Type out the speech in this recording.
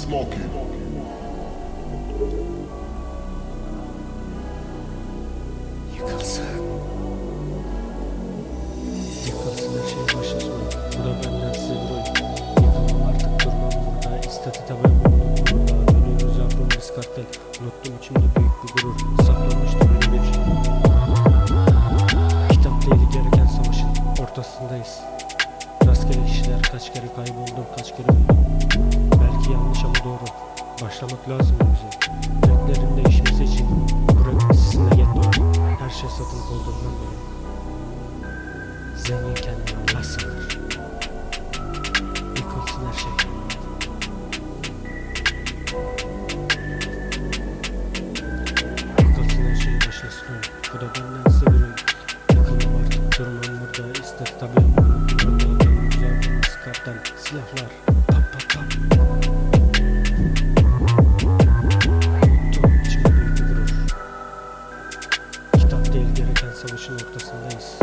Smoking. Yıkılsın. Yıkılsın kaç kere kayboldum kaç kere öldüm. Belki yanlış ama doğru. Başlamak lazım bize. Renklerin değişmesi için bu rap sizinle yet. Her şey satın olduğundan dolayı. Zengin kendini Allah sanır. Yıkılsın her şey. Yıkılsın her şey başlasın. Bu da benden size bir artık durmam burada. İster tabii. değil gereken savaşın noktasındayız.